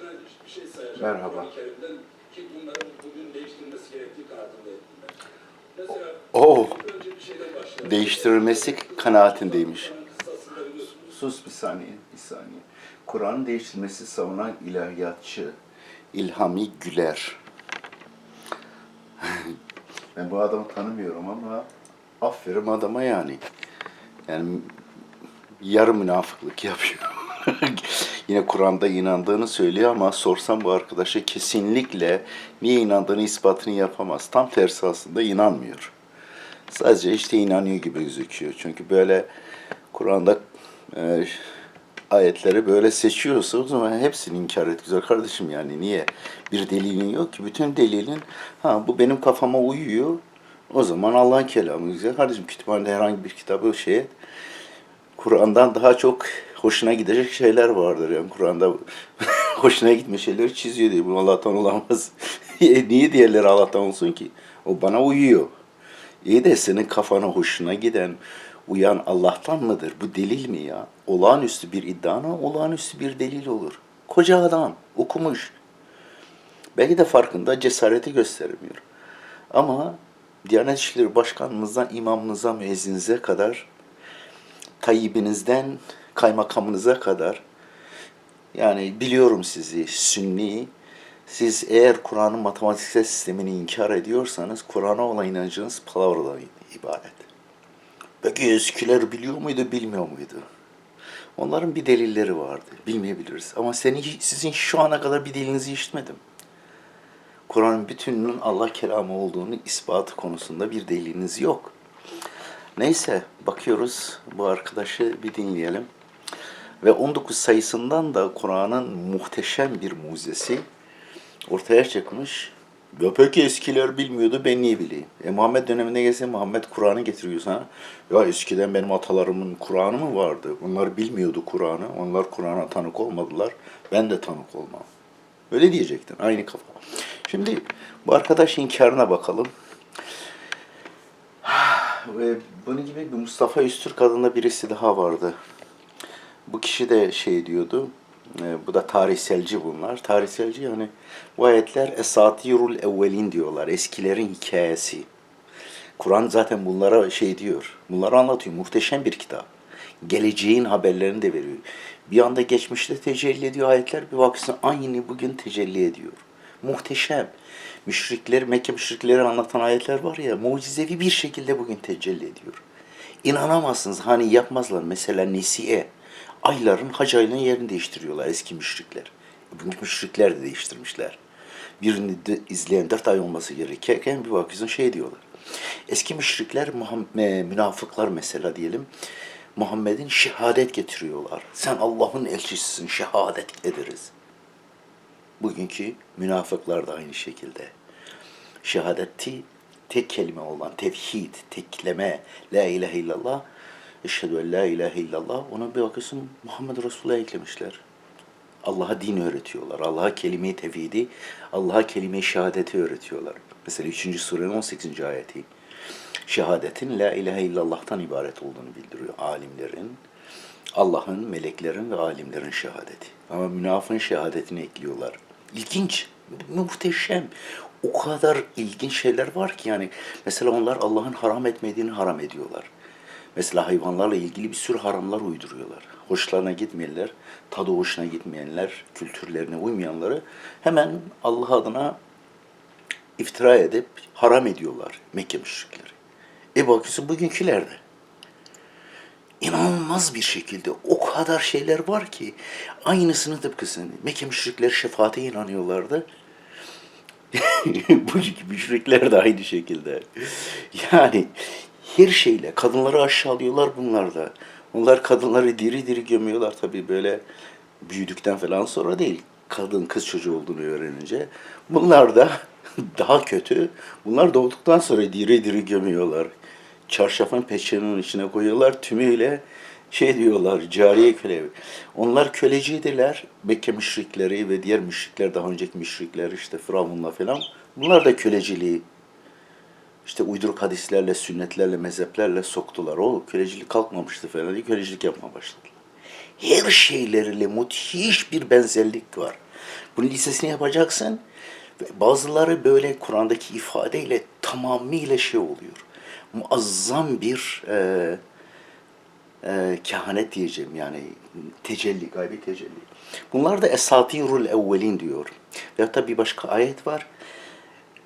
tane bir şey sayacağım. Merhaba. Ki bunların bugün değiştirilmesi gerektiği kanaatindeyim. Mesela Oh, önce bir şeyden başlayalım. değiştirilmesi kanaatindeymiş. Sus bir saniye, bir saniye. Kur'an'ın değiştirilmesi savunan ilahiyatçı İlhami Güler. ben bu adamı tanımıyorum ama aferin adama yani. Yani yarı münafıklık yapıyor. Yine Kur'an'da inandığını söylüyor ama sorsam bu arkadaşa kesinlikle niye inandığını ispatını yapamaz. Tam tersi aslında inanmıyor. Sadece işte inanıyor gibi gözüküyor. Çünkü böyle Kur'an'da e, ayetleri böyle seçiyorsa o zaman hepsini inkar et güzel kardeşim yani niye? Bir delilin yok ki. Bütün delilin ha bu benim kafama uyuyor. O zaman Allah'ın kelamı güzel kardeşim. Kütüphanede herhangi bir kitabı şey. Kur'an'dan daha çok hoşuna gidecek şeyler vardır. Yani Kur'an'da hoşuna gitme şeyleri çiziyor diye. Bu Allah'tan olamaz. E, Niye diğerleri Allah'tan olsun ki? O bana uyuyor. İyi de senin kafana hoşuna giden, uyan Allah'tan mıdır? Bu delil mi ya? Olağanüstü bir iddiana olağanüstü bir delil olur. Koca adam, okumuş. Belki de farkında cesareti göstermiyor. Ama Diyanet İşleri Başkanımızdan imamınıza, müezzinize kadar, tayyibinizden kaymakamınıza kadar, yani biliyorum sizi, sünni, siz eğer Kur'an'ın matematiksel sistemini inkar ediyorsanız Kur'an'a olan inancınız palavradan ibaret. Peki eskiler biliyor muydu, bilmiyor muydu? Onların bir delilleri vardı. Bilmeyebiliriz. Ama senin, sizin şu ana kadar bir delilinizi işitmedim. Kur'an'ın bütününün Allah kelamı olduğunu ispatı konusunda bir deliliniz yok. Neyse bakıyoruz bu arkadaşı bir dinleyelim. Ve 19 sayısından da Kur'an'ın muhteşem bir mucizesi ortaya çıkmış. Ya peki eskiler bilmiyordu ben niye bileyim? E Muhammed döneminde gelse Muhammed Kur'an'ı getiriyor sana. Ya eskiden benim atalarımın Kur'an'ı mı vardı? Onlar bilmiyordu Kur'an'ı. Onlar Kur'an'a tanık olmadılar. Ben de tanık olmam. Öyle diyecektin. Aynı kafa. Şimdi bu arkadaş inkarına bakalım. Ve bunun gibi bir Mustafa Üstürk adında birisi daha vardı. Bu kişi de şey diyordu. e, bu da tarihselci bunlar. Tarihselci yani bu ayetler esatirul evvelin diyorlar. Eskilerin hikayesi. Kur'an zaten bunlara şey diyor. Bunları anlatıyor. Muhteşem bir kitap. Geleceğin haberlerini de veriyor. Bir anda geçmişte tecelli ediyor ayetler. Bir bakıyorsun aynı bugün tecelli ediyor. Muhteşem. Müşrikler, Mekke müşrikleri anlatan ayetler var ya mucizevi bir şekilde bugün tecelli ediyor. İnanamazsınız hani yapmazlar. Mesela Nesiye. Ayların hac ayının yerini değiştiriyorlar eski müşrikler. Bugün müşrikler de değiştirmişler. Birini de izleyen dört ay olması gerekirken bir bakıyorsun şey diyorlar. Eski müşrikler, e, münafıklar mesela diyelim, Muhammed'in şehadet getiriyorlar. Sen Allah'ın elçisisin, şehadet ederiz. Bugünkü münafıklar da aynı şekilde. Şehadeti tek kelime olan tevhid, tekleme, la ilahe illallah, eşhedü en la ilahe illallah, ona bir bakıyorsun Muhammed Resulullah'a eklemişler. Allah'a din öğretiyorlar. Allah'a kelime-i tevhidi, Allah'a kelime-i şehadeti öğretiyorlar. Mesela 3. surenin 18. ayeti. Şehadetin la ilahe illallah'tan ibaret olduğunu bildiriyor alimlerin. Allah'ın, meleklerin ve alimlerin şehadeti. Ama münafığın şehadetini ekliyorlar. İlginç, muhteşem. O kadar ilginç şeyler var ki yani. Mesela onlar Allah'ın haram etmediğini haram ediyorlar. Mesela hayvanlarla ilgili bir sürü haramlar uyduruyorlar. Hoşlarına gitmeyenler, tadı hoşuna gitmeyenler, kültürlerine uymayanları hemen Allah adına iftira edip haram ediyorlar Mekke müşrikleri. E bakıyorsun bugünkülerde. İnanılmaz bir şekilde o kadar şeyler var ki aynısını tıpkısını. Mekke müşrikler şefaate inanıyorlardı. Bugünkü müşrikler de aynı şekilde. Yani her şeyle kadınları aşağılıyorlar bunlar da. Onlar kadınları diri diri gömüyorlar tabii böyle büyüdükten falan sonra değil. Kadın kız çocuğu olduğunu öğrenince. Bunlar da daha kötü. Bunlar doğduktan sonra diri diri gömüyorlar. Çarşafın peçenin içine koyuyorlar tümüyle şey diyorlar cariye köle. Onlar köleciydiler. Mekke müşrikleri ve diğer müşrikler daha önceki müşrikler işte Firavun'la falan. Bunlar da köleciliği işte uyduruk hadislerle, sünnetlerle, mezheplerle soktular. O kölecilik kalkmamıştı falan diye kölecilik yapmaya başladılar. Her şeyleriyle müthiş bir benzerlik var. Bunun listesini yapacaksın. Bazıları böyle Kur'an'daki ifadeyle tamamıyla şey oluyor. Muazzam bir e, e, kehanet diyeceğim yani tecelli, gaybi tecelli. Bunlar da esatirul evvelin diyor. Ve hatta bir başka ayet var.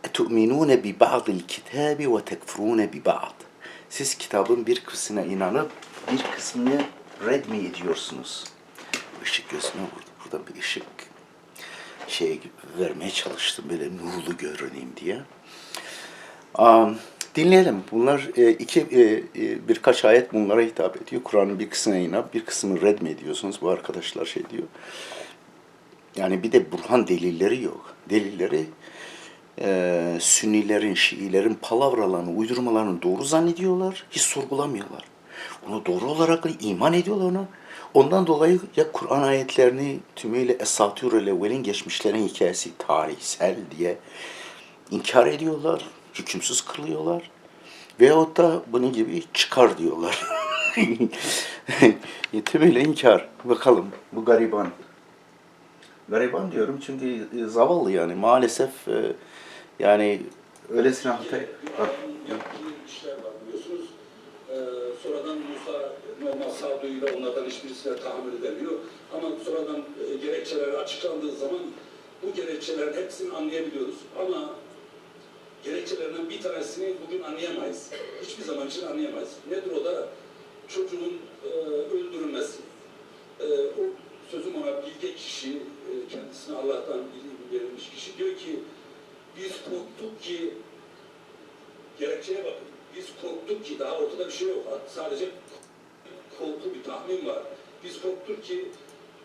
اَتُؤْمِنُونَ بِبَعْضِ الْكِتَابِ وَتَكْفُرُونَ بِبَعْضِ Siz kitabın bir kısmına inanıp bir kısmını red mi ediyorsunuz? Işık gözüme vurdu. Buradan bir ışık şey vermeye çalıştım böyle nurlu görüneyim diye. Am, dinleyelim. Bunlar e, iki e, e, birkaç ayet bunlara hitap ediyor. Kur'an'ın bir kısmına inanıp bir kısmını red mi ediyorsunuz? Bu arkadaşlar şey diyor. Yani bir de Burhan delilleri yok. Delilleri e, Sünnilerin, Şiilerin palavralarını, uydurmalarını doğru zannediyorlar. Hiç sorgulamıyorlar. Onu doğru olarak iman ediyorlar ona. Ondan dolayı ya Kur'an ayetlerini tümüyle esatürel evvelin geçmişlerin hikayesi tarihsel diye inkar ediyorlar, hükümsüz kılıyorlar. Veyahut da bunun gibi çıkar diyorlar. tümüyle inkar. Bakalım bu gariban. Gariban diyorum çünkü zavallı yani maalesef e, yani öylesine hata... yaptığı işler var biliyorsunuz. Ee, sonradan Musa normal sağduyuyla onlardan hiçbirisine tahammül edemiyor. Ama sonradan e, gerekçeler açıklandığı zaman bu gerekçelerin hepsini anlayabiliyoruz. Ama gerekçelerinden bir tanesini bugün anlayamayız. Hiçbir zaman için anlayamayız. Nedir o da? Çocuğun e, öldürülmesi. E, o sözüm ona bilge kişi, e, kendisine Allah'tan bilgi verilmiş kişi diyor ki biz korktuk ki gerekçeye bakın. Biz korktuk ki daha ortada bir şey yok. Sadece korku bir tahmin var. Biz korktuk ki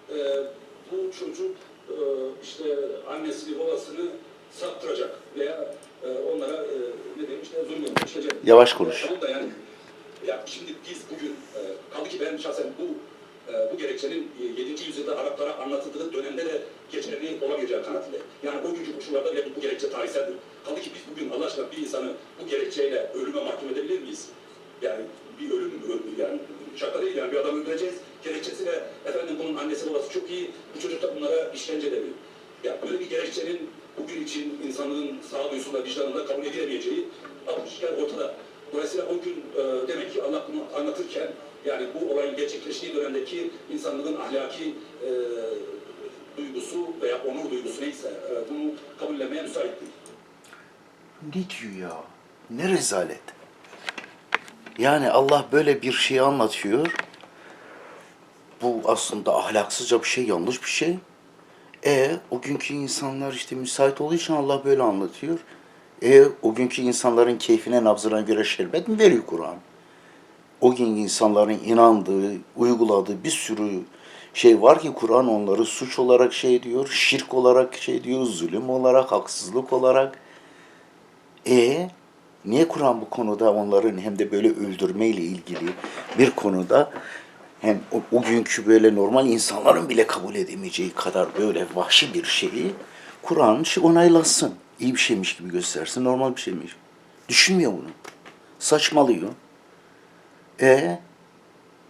e, bu çocuk e, işte annesini babasını saptıracak veya e, onlara e, ne diyeyim işte işleyecek. Yavaş konuş. Da yani ya şimdi biz bugün e, kaldı ki ben şahsen bu e, bu gerekçenin e, 7. yüzyılda Araplara anlatıldığı dönemde de geçerli olamayacağı kanaatinde. Yani o günkü koşullarda bile bu, gerekçe tarihseldir. Kaldı ki biz bugün Allah aşkına bir insanı bu gerekçeyle ölüme mahkum edebilir miyiz? Yani bir ölüm, ölüm yani şaka değil yani bir adamı öldüreceğiz. Gerekçesi de efendim bunun annesi babası çok iyi, bu çocuk da bunlara işkence edemiyor. Ya böyle bir gerekçenin bugün için insanlığın sağduyusunda, vicdanında kabul edilemeyeceği apaçık ortada. Dolayısıyla o gün e, demek ki Allah bunu anlatırken yani bu olayın gerçekleştiği dönemdeki insanlığın ahlaki e, duygusu veya onur duygusu neyse e, bunu kabullenmeye müsait değil. Ne diyor ya? Ne rezalet. Yani Allah böyle bir şey anlatıyor. Bu aslında ahlaksızca bir şey, yanlış bir şey. E o günkü insanlar işte müsait olduğu için Allah böyle anlatıyor. E o günkü insanların keyfine, nabzına göre şerbet mi veriyor Kur'an? O gün insanların inandığı, uyguladığı bir sürü şey var ki Kur'an onları suç olarak şey diyor, şirk olarak şey diyor, zulüm olarak, haksızlık olarak. E niye Kur'an bu konuda onların hem de böyle öldürmeyle ilgili bir konuda hem o, o günkü böyle normal insanların bile kabul edemeyeceği kadar böyle vahşi bir şeyi Kur'an şey onaylasın. İyi bir şeymiş gibi göstersin, normal bir şeymiş. Düşünmüyor bunu. Saçmalıyor. E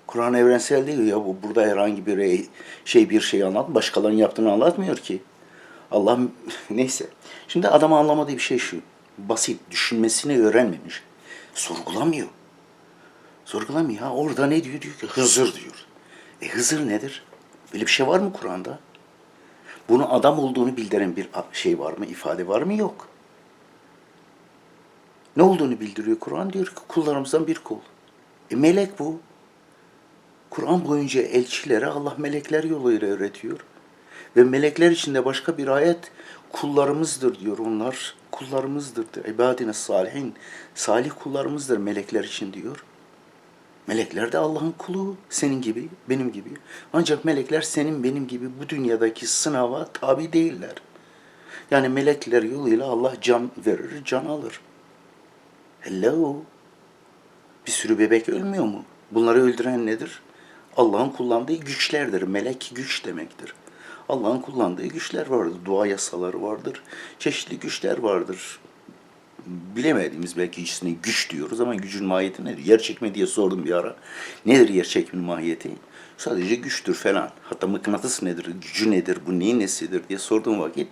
Kur'an evrensel değil ya. Bu burada herhangi bir şey bir şey anlat, başkalarının yaptığını anlatmıyor ki. Allah neyse. Şimdi adam anlamadığı bir şey şu. Basit, düşünmesini öğrenmemiş. Sorgulamıyor. Sorgulamıyor. Ha, orada ne diyor? Diyor ki Hızır diyor. E Hızır nedir? Böyle bir şey var mı Kur'an'da? Bunu adam olduğunu bildiren bir şey var mı, ifade var mı? Yok. Ne olduğunu bildiriyor Kur'an? Diyor ki kullarımızdan bir kul. E melek bu. Kur'an boyunca elçilere Allah melekler yoluyla öğretiyor. Ve melekler içinde başka bir ayet kullarımızdır diyor onlar. Kullarımızdır. diyor. İbadine salihin. Salih kullarımızdır melekler için diyor. Melekler de Allah'ın kulu. Senin gibi, benim gibi. Ancak melekler senin benim gibi bu dünyadaki sınava tabi değiller. Yani melekler yoluyla Allah can verir, can alır. Hello. Bir sürü bebek ölmüyor mu? Bunları öldüren nedir? Allah'ın kullandığı güçlerdir. Melek güç demektir. Allah'ın kullandığı güçler vardır. Dua yasaları vardır. Çeşitli güçler vardır. Bilemediğimiz belki ismine güç diyoruz ama gücün mahiyeti nedir? Yer çekme diye sordum bir ara. Nedir yer çekmenin mahiyeti? Sadece güçtür falan. Hatta mıknatıs nedir, gücü nedir, bu neyin nesidir diye sorduğum vakit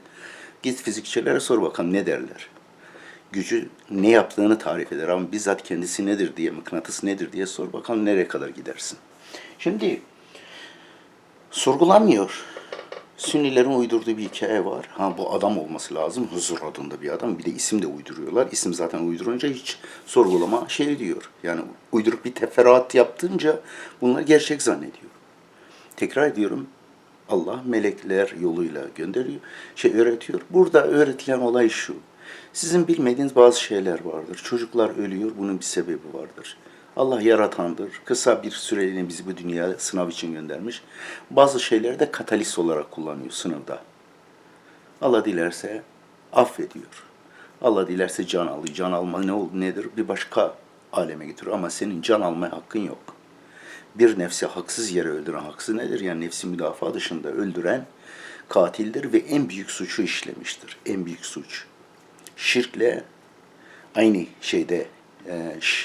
git fizikçilere sor bakalım ne derler. Gücü ne yaptığını tarif eder ama bizzat kendisi nedir diye, mıknatıs nedir diye sor bakalım nereye kadar gidersin. Şimdi sorgulanmıyor. Sünnilerin uydurduğu bir hikaye var. Ha bu adam olması lazım. Huzur adında bir adam. Bir de isim de uyduruyorlar. İsim zaten uydurunca hiç sorgulama şey diyor. Yani uydurup bir teferruat yaptınca bunlar gerçek zannediyor. Tekrar ediyorum. Allah melekler yoluyla gönderiyor, şey öğretiyor. Burada öğretilen olay şu. Sizin bilmediğiniz bazı şeyler vardır. Çocuklar ölüyor, bunun bir sebebi vardır. Allah yaratandır. Kısa bir süreliğine bizi bu dünyaya sınav için göndermiş. Bazı şeyleri de katalist olarak kullanıyor sınavda. Allah dilerse affediyor. Allah dilerse can alıyor. Can alma ne oldu nedir? Bir başka aleme getiriyor ama senin can almaya hakkın yok. Bir nefsi haksız yere öldüren haksız nedir? Yani nefsi müdafaa dışında öldüren katildir ve en büyük suçu işlemiştir. En büyük suç. Şirkle aynı şeyde e,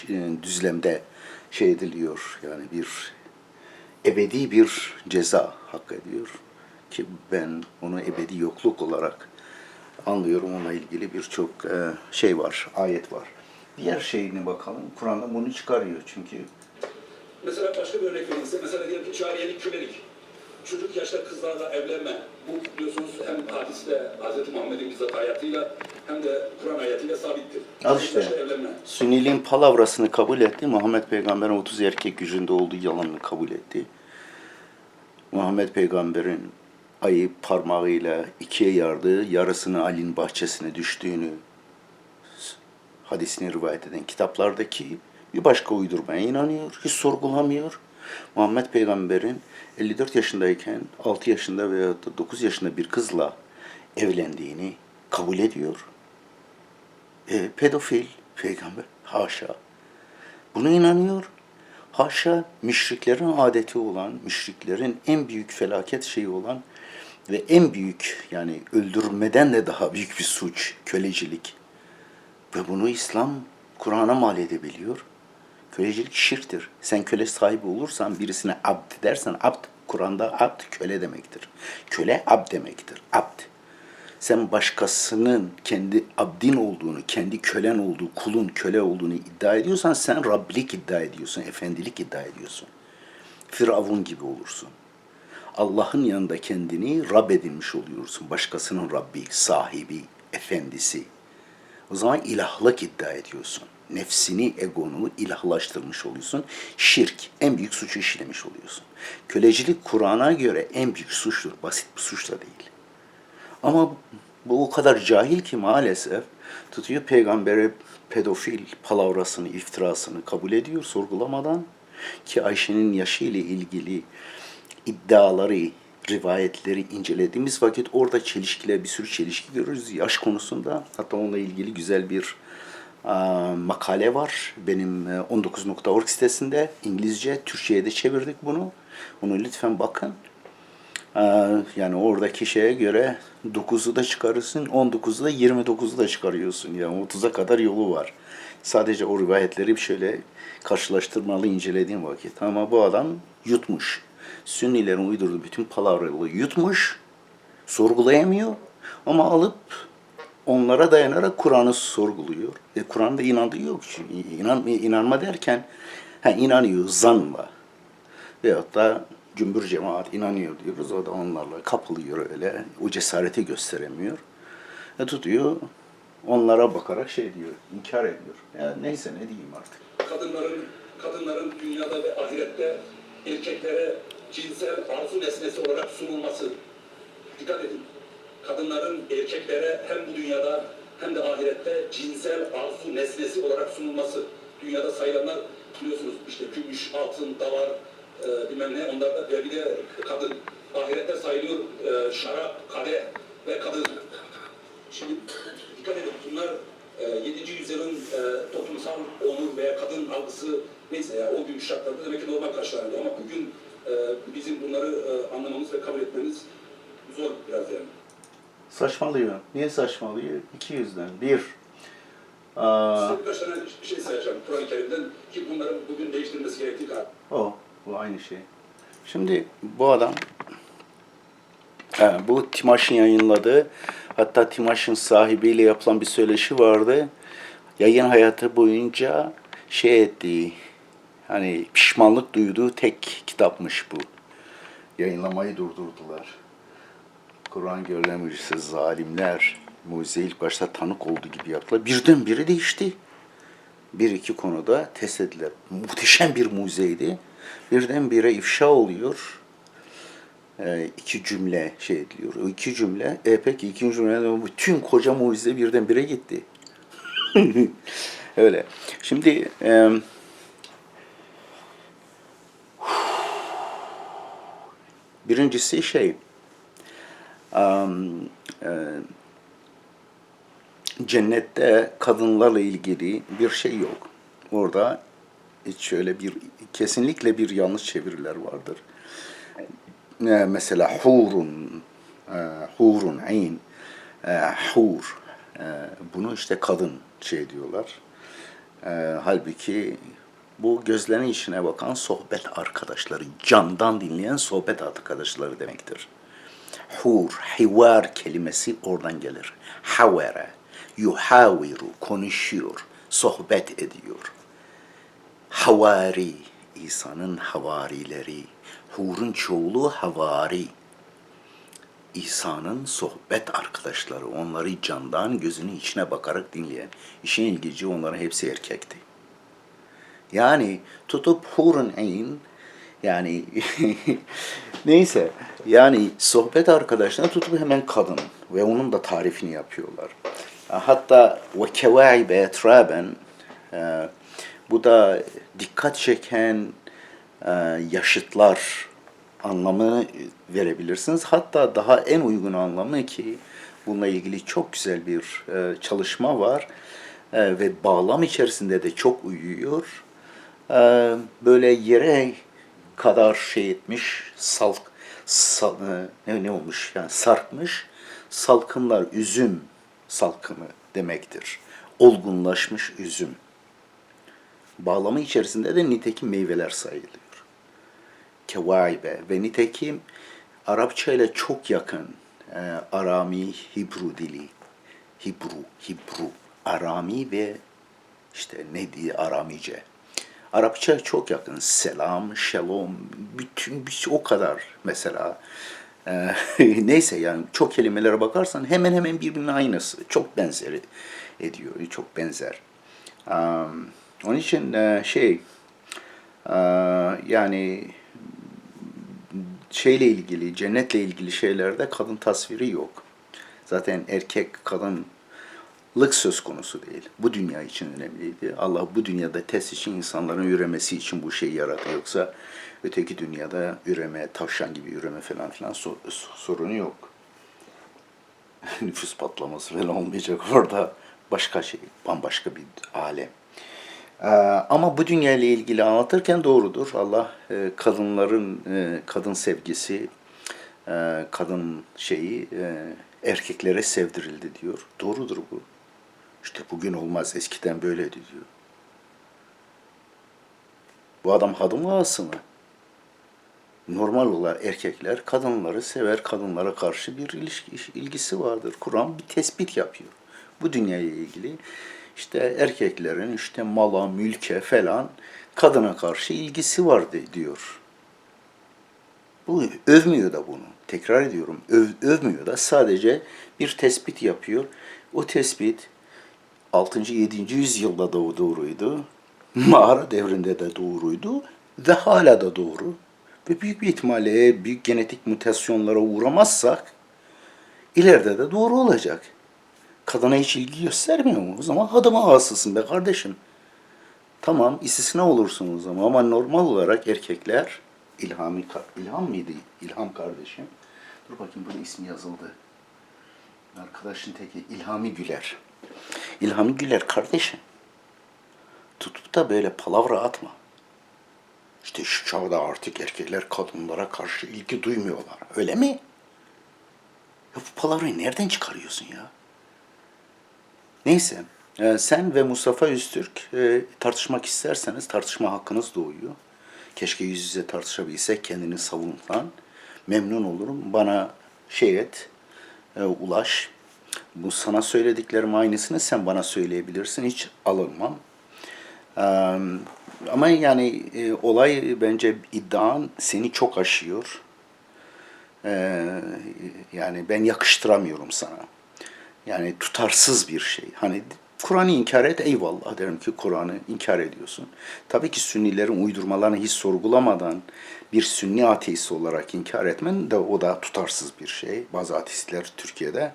e, düzlemde şey ediliyor. Yani bir ebedi bir ceza hak ediyor ki ben onu ebedi yokluk olarak anlıyorum. Onunla ilgili birçok e, şey var, ayet var. Diğer şeyine bakalım. Kur'an'da bunu çıkarıyor çünkü Mesela başka bir örnek vereyim size. Mesela diyelim ki cariyelik, kölelik. Çocuk yaşta kızlarla evlenme. Bu biliyorsunuz hem hadiste Hz. Muhammed'in bizzat hayatıyla hem de Kur'an ayetiyle sabittir. Al işte. evlenme. Sünniliğin palavrasını kabul etti. Muhammed Peygamber'in 30 erkek gücünde olduğu yalanını kabul etti. Muhammed Peygamber'in ayı parmağıyla ikiye yardığı, yarısını Ali'nin bahçesine düştüğünü hadisini rivayet eden kitaplardaki bir başka uydurmaya inanıyor, hiç sorgulamıyor. Muhammed Peygamber'in 54 yaşındayken 6 yaşında veya da 9 yaşında bir kızla evlendiğini kabul ediyor. E, pedofil peygamber. Haşa. Buna inanıyor. Haşa müşriklerin adeti olan, müşriklerin en büyük felaket şeyi olan ve en büyük yani öldürmeden de daha büyük bir suç, kölecilik. Ve bunu İslam Kur'an'a mal edebiliyor. Kölecilik şirktir. Sen köle sahibi olursan birisine abd dersen abd Kur'an'da abd köle demektir. Köle abd demektir. Abd. Sen başkasının kendi abdin olduğunu, kendi kölen olduğu, kulun köle olduğunu iddia ediyorsan sen Rabbilik iddia ediyorsun, efendilik iddia ediyorsun. Firavun gibi olursun. Allah'ın yanında kendini Rab edinmiş oluyorsun. Başkasının Rabbi, sahibi, efendisi. O zaman ilahlık iddia ediyorsun. Nefsini, egonu ilahlaştırmış oluyorsun. Şirk, en büyük suçu işlemiş oluyorsun. Kölecilik Kur'an'a göre en büyük suçtur. Basit bir suç da değil. Ama bu o kadar cahil ki maalesef tutuyor peygambere pedofil palavrasını, iftirasını kabul ediyor sorgulamadan ki Ayşe'nin yaşı ile ilgili iddiaları, rivayetleri incelediğimiz vakit orada çelişkiler, bir sürü çelişki görürüz yaş konusunda. Hatta onunla ilgili güzel bir makale var benim e, 19.org sitesinde. İngilizce, Türkçe'ye de çevirdik bunu. Onu lütfen bakın. Yani oradaki şeye göre 9'u da çıkarırsın, 19'u da 29'u da çıkarıyorsun. Yani 30'a kadar yolu var. Sadece o rivayetleri şöyle karşılaştırmalı incelediğim vakit. Ama bu adam yutmuş. Sünnilerin uydurduğu bütün palavraları yutmuş, sorgulayamıyor. Ama alıp onlara dayanarak Kur'an'ı sorguluyor. E, Kur'an'da inandığı yok. İnan, inanma derken ha, inanıyor zanla. Veyahut da cümbür cemaat inanıyor diyoruz. O da onlarla kapılıyor öyle. O cesareti gösteremiyor. E tutuyor. Onlara bakarak şey diyor, inkar ediyor. Ya neyse ne diyeyim artık. Kadınların, kadınların dünyada ve ahirette erkeklere cinsel arzu nesnesi olarak sunulması. Dikkat edin. Kadınların erkeklere hem bu dünyada hem de ahirette cinsel arzu nesnesi olarak sunulması. Dünyada sayılanlar biliyorsunuz işte gümüş, altın, davar, e, bilmem ne onlar da bir de kadın. Ahirette sayılıyor e, şarap, kadeh ve kadın. Şimdi dikkat edin bunlar e, 7. yüzyılın e, toplumsal onur veya kadın algısı neyse ya o gün şartlarda demek ki normal karşılanıyor ama bugün e, bizim bunları e, anlamamız ve kabul etmemiz zor biraz yani. Saçmalıyor. Niye saçmalıyor? İki yüzden. Bir, aa, birkaç tane şey sayacağım Kur'an-ı Kerim'den ki bunların bugün değiştirilmesi gerektiği kadar. o, bu aynı şey. Şimdi bu adam Ha, bu Timaş'ın yayınladığı hatta Timaş'ın sahibiyle yapılan bir söyleşi vardı. Yayın hayatı boyunca şey ettiği hani pişmanlık duyduğu tek kitapmış bu. Yayınlamayı durdurdular. Kur'an görülen zalimler mucize ilk başta tanık olduğu gibi yaptılar. Birdenbire değişti. Bir iki konuda test ettiler. Muhteşem bir mucizeydi. Birdenbire ifşa oluyor e, iki cümle şey ediliyor. O iki cümle, e peki ikinci cümlede bütün koca mucize birdenbire gitti. Öyle. Şimdi e, birincisi şey am, e, cennette kadınlarla ilgili bir şey yok. Orada hiç şöyle bir kesinlikle bir yanlış çeviriler vardır e, mesela hurun, e, hurun, ayn, e, hur, e, bunu işte kadın şey diyorlar. E, halbuki bu gözlerin içine bakan sohbet arkadaşları, candan dinleyen sohbet arkadaşları demektir. Hur, hivar kelimesi oradan gelir. Havere, yuhaviru, konuşuyor, sohbet ediyor. Havari, İsa'nın havarileri. Hur'un çoğulu havari. İsa'nın sohbet arkadaşları, onları candan gözünün içine bakarak dinleyen. İşin ilginci onların hepsi erkekti. Yani tutup hurun ayn yani neyse yani sohbet arkadaşına tutup hemen kadın ve onun da tarifini yapıyorlar. Hatta ve kevaibe etraben e, bu da dikkat çeken e, yaşıtlar anlamını verebilirsiniz. Hatta daha en uygun anlamı ki bununla ilgili çok güzel bir e, çalışma var ve bağlam içerisinde de çok uyuyor. Böyle yere kadar şey etmiş, salk, sal, e, ne, ne olmuş yani sarkmış, salkımlar üzüm salkımı demektir. Olgunlaşmış üzüm bağlamı içerisinde de nitekim meyveler sayılıyor. Kevaibe ve nitekim Arapça ile çok yakın e, Arami, Hibru dili. Hibru, Hibru, Arami ve işte ne diye Aramice. Arapça çok yakın. Selam, shalom, bütün bir şey o kadar mesela. E, neyse yani çok kelimelere bakarsan hemen hemen birbirinin aynısı. Çok benzeri ediyor, çok benzer. Um, onun için e, şey e, yani şeyle ilgili, cennetle ilgili şeylerde kadın tasviri yok. Zaten erkek kadınlık söz konusu değil. Bu dünya için önemliydi. Allah bu dünyada test için insanların üremesi için bu şeyi yarattı. Yoksa öteki dünyada üreme, tavşan gibi üreme falan filan sor- sorunu yok. Nüfus patlaması falan olmayacak orada. Başka şey, bambaşka bir alem. Ee, ama bu dünya ile ilgili anlatırken doğrudur. Allah e, kadınların e, kadın sevgisi, e, kadın şeyi erkeklere sevdirildi diyor. Doğrudur bu. İşte bugün olmaz, eskiden böyleydi diyor. Bu adam hadım ağası mı? Normal olarak erkekler kadınları sever, kadınlara karşı bir ilişki, ilgisi vardır. Kur'an bir tespit yapıyor. Bu dünyayla ilgili işte erkeklerin işte mala, mülke falan kadına karşı ilgisi var diyor. Bu övmüyor da bunu. Tekrar ediyorum. Öv, övmüyor da sadece bir tespit yapıyor. O tespit 6. 7. yüzyılda da doğruydu. Mağara devrinde de doğruydu ve hala da doğru. Ve büyük bir ihtimalle büyük genetik mutasyonlara uğramazsak ileride de doğru olacak. Kadına hiç ilgi göstermiyor mu? O zaman hadıma ağasısın be kardeşim. Tamam istisna olursun o zaman ama normal olarak erkekler İlhami, İlham mıydı? İlham kardeşim. Dur bakayım burada ismi yazıldı. Arkadaşın teki İlhami Güler. İlhami Güler kardeşim. Tutup da böyle palavra atma. İşte şu çağda artık erkekler kadınlara karşı ilgi duymuyorlar. Öyle mi? Ya bu palavrayı nereden çıkarıyorsun ya? Neyse, e, sen ve Mustafa Öztürk e, tartışmak isterseniz tartışma hakkınız doğuyor. Keşke yüz yüze tartışabilsek, kendini savunsan. Memnun olurum. Bana şey et, e, ulaş. Bu sana söylediklerim aynısını sen bana söyleyebilirsin. Hiç alınmam. Ama yani e, olay bence iddian seni çok aşıyor. Yani ben yakıştıramıyorum sana. Yani tutarsız bir şey. Hani Kur'an'ı inkar et eyvallah derim ki Kur'an'ı inkar ediyorsun. Tabii ki Sünnilerin uydurmalarını hiç sorgulamadan bir Sünni ateist olarak inkar etmen de o da tutarsız bir şey. Bazı ateistler Türkiye'de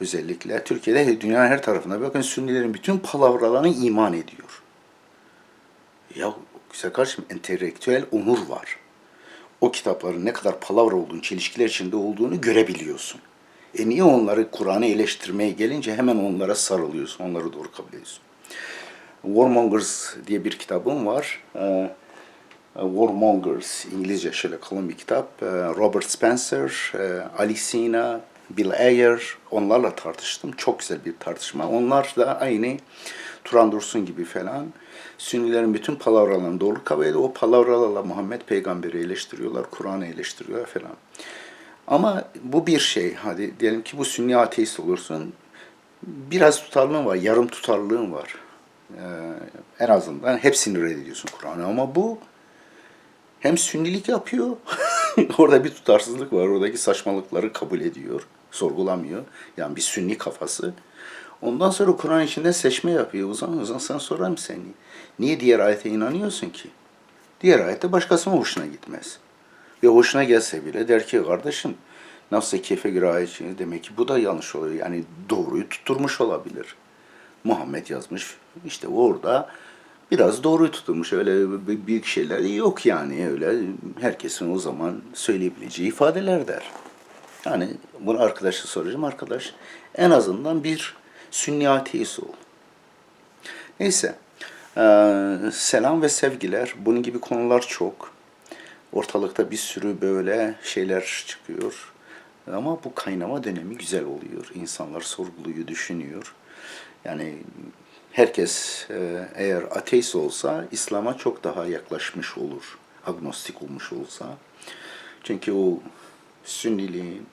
özellikle Türkiye'de dünyanın her tarafında bakın Sünnilerin bütün palavralarına iman ediyor. Ya güzel kardeşim entelektüel onur var. O kitapların ne kadar palavra olduğunu, çelişkiler içinde olduğunu görebiliyorsun. E niye onları Kur'an'ı eleştirmeye gelince hemen onlara sarılıyorsun, onları doğru kabul ediyorsun. Warmongers diye bir kitabım var. Ee, Warmongers, İngilizce şöyle kalın bir kitap. Ee, Robert Spencer, e, Ali Sina, Bill Ayer, onlarla tartıştım. Çok güzel bir tartışma. Onlar da aynı Turan Dursun gibi falan. Sünnilerin bütün palavralarını doğru kabul ediyor. O palavralarla Muhammed peygamberi eleştiriyorlar, Kur'an'ı eleştiriyorlar falan. Ama bu bir şey. Hadi diyelim ki bu sünni ateist olursun. Biraz tutarlığın var, yarım tutarlığın var. Ee, en azından hepsini reddediyorsun Kur'an'ı. Ama bu hem sünnilik yapıyor, orada bir tutarsızlık var, oradaki saçmalıkları kabul ediyor, sorgulamıyor. Yani bir sünni kafası. Ondan sonra Kur'an içinde seçme yapıyor. O zaman, o zaman sana sorarım seni. Niye diğer ayete inanıyorsun ki? Diğer ayette başkasının hoşuna gitmez. Ve hoşuna gelse bile der ki kardeşim nasıl keyfe göre ayet demek ki bu da yanlış oluyor. Yani doğruyu tutturmuş olabilir. Muhammed yazmış işte orada biraz doğruyu tutturmuş. Öyle büyük şeyler yok yani öyle herkesin o zaman söyleyebileceği ifadeler der. Yani bunu arkadaşa soracağım. Arkadaş en azından bir sünni ateist ol. Neyse. Ee, selam ve sevgiler. Bunun gibi konular çok. Ortalıkta bir sürü böyle şeyler çıkıyor. Ama bu kaynama dönemi güzel oluyor. İnsanlar sorguluyor, düşünüyor. Yani herkes eğer ateist olsa İslam'a çok daha yaklaşmış olur. Agnostik olmuş olsa. Çünkü o Sünniliğin,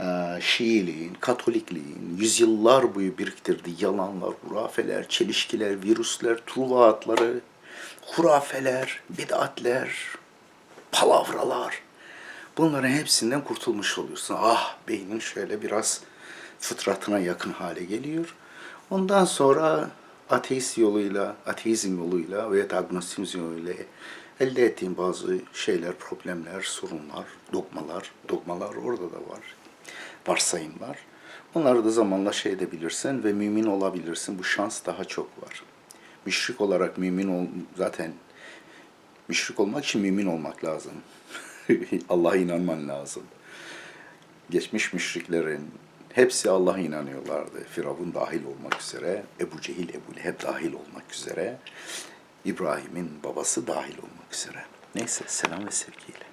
e, Şiiliğin, Katolikliğin yüzyıllar boyu biriktirdiği yalanlar, hurafeler, çelişkiler, virüsler, truvaatları, hurafeler, bid'atler, palavralar. Bunların hepsinden kurtulmuş oluyorsun. Ah beynin şöyle biraz fıtratına yakın hale geliyor. Ondan sonra ateist yoluyla, ateizm yoluyla veya agnostizm yoluyla elde ettiğin bazı şeyler, problemler, sorunlar, dogmalar, dogmalar orada da var. Varsayımlar. Onları da zamanla şey edebilirsin ve mümin olabilirsin. Bu şans daha çok var. Müşrik olarak mümin ol, zaten Müşrik olmak için mümin olmak lazım. Allah'a inanman lazım. Geçmiş müşriklerin hepsi Allah'a inanıyorlardı. Firavun dahil olmak üzere, Ebu Cehil, Ebu Leheb dahil olmak üzere, İbrahim'in babası dahil olmak üzere. Neyse selam ve sevgiyle.